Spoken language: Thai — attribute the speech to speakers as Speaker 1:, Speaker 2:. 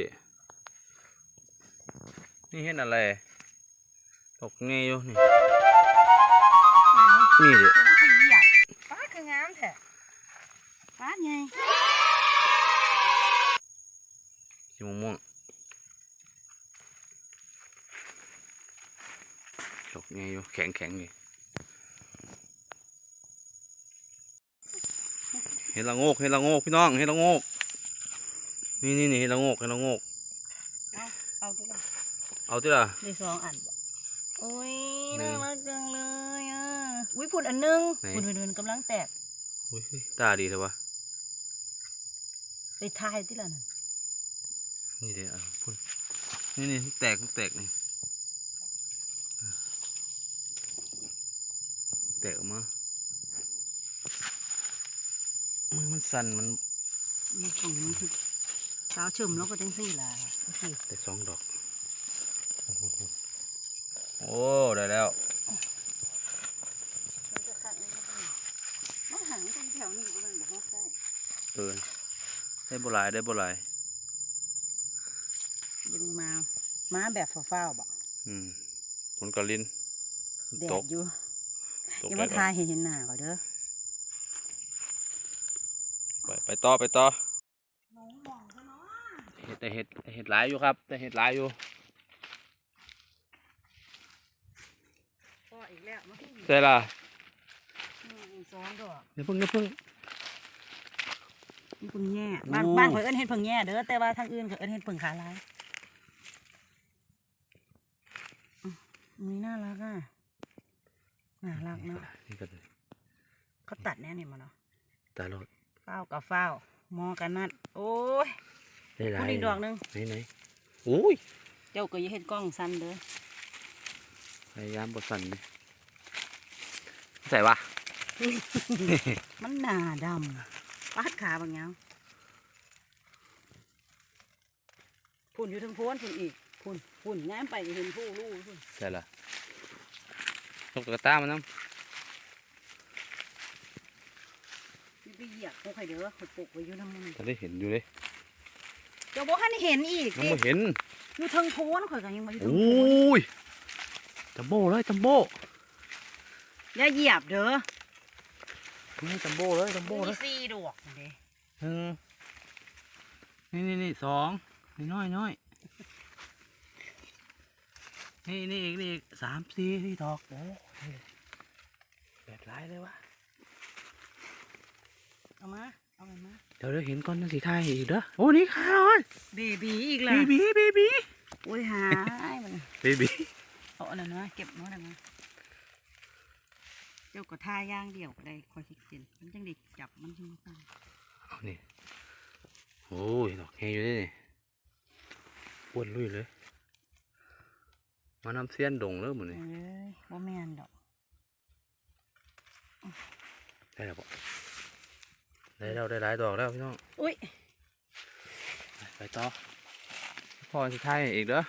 Speaker 1: ด็นี่เห็นอะไรตกเงยอยู่นี่นี่เด็
Speaker 2: ป้าคืองามแท้ป้าไง
Speaker 1: สีม่วงตกเงยอยู่แข็งแข็งเลยเห็นละโงกเห็นละโงกพี่น้องเห็นละโงก นี่นี่นี่เห็นละโงกเห็นละโงก
Speaker 2: เอาตัวละ
Speaker 1: เอาที่ละ
Speaker 2: ได้สองอันบ่โอ้ย
Speaker 1: หนึ่
Speaker 2: น่างรักจังเลยอะอุ้ยผุดอันหนึง
Speaker 1: ไหน
Speaker 2: ผุดผุดมันกำลังแตก
Speaker 1: อุ้ยตาดีเลยวะ
Speaker 2: ไปทายที่ละน่ะ
Speaker 1: นี่เดี๋ยวเอาพุ่นนี่นี่แตกแตกนี่แตกออกมามือมันสั่นมัน
Speaker 2: นี่ของมันคือ สาวเฉิมแล้วก็จังซี่ล่ะโอเค
Speaker 1: ได้สองดอก โอ้ได้แล้ว
Speaker 2: มันจะขัดมันหางตรงแถวนี้ก็มันบอกได้
Speaker 1: เออได้บ่หลายได้บ่หลาย
Speaker 2: ดึงมามาแบบฟ้าวๆบ่
Speaker 1: อืมผลกระลิน
Speaker 2: แด
Speaker 1: ต
Speaker 2: ด
Speaker 1: ก
Speaker 2: อยู่
Speaker 1: ตก
Speaker 2: อย่า
Speaker 1: แล้
Speaker 2: มาวทายเห็นเห็นหน้าก่อนเด้อ
Speaker 1: ไปไปต่อไปต่อเห็ด แต่เห็ดแต่เห็ดหลายอยู่ครับ แต่เห็ดหลายอยู่
Speaker 2: ก็อีกแล้วมาขึ้น
Speaker 1: ใช่ล่ะ
Speaker 2: สองดอก
Speaker 1: เดี๋ยวเพิ่งเดี๋ยวเพิ่ง
Speaker 2: นี่เพิ่งแง่บ้าน
Speaker 1: โอ้
Speaker 2: บ้านข่อยเอิ้นเฮ็ดเพิ่งแง่เด้อแต่ว่าทางอื่นก็เอิ้นเฮ็ดเพิ่งขาลายอืมมีน่ารักอะน่ารักเนาะ
Speaker 1: นี่ก็
Speaker 2: เขาตัดแน่นี่มาเนาะ
Speaker 1: ตาโลด
Speaker 2: เฝ้าวกับเฝ้าวมอกันนัดโอ้ย
Speaker 1: ได้หลา
Speaker 2: มั
Speaker 1: ย
Speaker 2: นอีกดอกหนึง
Speaker 1: ไหนไหนโอ้ย
Speaker 2: เจ้าก็อย่าเฮ็ดกล้องสั้นเด้อ
Speaker 1: พยายามบดสั่นดิใส่วะ
Speaker 2: มันหนาดำปาดขาบางอย่างพุ่นอยู่ทั้งโพ้นพุ่นอีกพุ่นพุ่นง้ามไปก็เห็นผู้ลู่พุ่น
Speaker 1: ใช่ละตกกระตามันน้
Speaker 2: นี่ไปเหยียบพวกใครเด้อข่อยปลูกไว้อยู่น้ำมันำ
Speaker 1: จะได้เห็นอยู่เลย
Speaker 2: เจ้าบอกให้เห็นอีก
Speaker 1: มัน
Speaker 2: ดิ
Speaker 1: ไม่เห็น
Speaker 2: อยู่เทั้งโพ้นข่อยก็ยังมาอยู่
Speaker 1: โอ
Speaker 2: เทั้งโพ้น้
Speaker 1: ยจัมโบ้เลยจัมโบ้
Speaker 2: อย่าเหยียบเด้อ
Speaker 1: นี่จัมโบ้เลยจัมโบ้เล
Speaker 2: มี
Speaker 1: ย
Speaker 2: สี่ดอกเด้
Speaker 1: หนึ่งนี่นี่นี่สองนี่น้อยน้อยนี่นี่อีกนี่อีกสามสี่นี่ดอกโอ้ยแบบไรเลยวะ
Speaker 2: เอามา เอามันมา
Speaker 1: เดี๋ยวเดี๋ยวเห็นก้อนนั่นสีไทยอีกเด้อโอ้นี่ข้าว
Speaker 2: เบบีอีก
Speaker 1: เบ
Speaker 2: ล่ะ
Speaker 1: บีเบบี
Speaker 2: โอ้ยหายมัน
Speaker 1: เบบี
Speaker 2: เอาอันนั้นมาเก็บมาได้มาเจ้าก็ท่าย่างเดี่ยวก็ได้คอยคิดเห็นมันจังได็กจับมันจังมาตั้ง
Speaker 1: เอานี่โอ้ยดอกแห้อยู่นี่อ้วนลุยเลย มานำเสี้ยนดงเลยหมด
Speaker 2: เอ้
Speaker 1: นี่
Speaker 2: ยบ่แม่นดอก
Speaker 1: ได้แล้วปะ ได้แล้วได้หลายดอกแล้วพี่น้อง
Speaker 2: อุ้ย
Speaker 1: ไปไปต่อพอสิไทยอีกเด้อ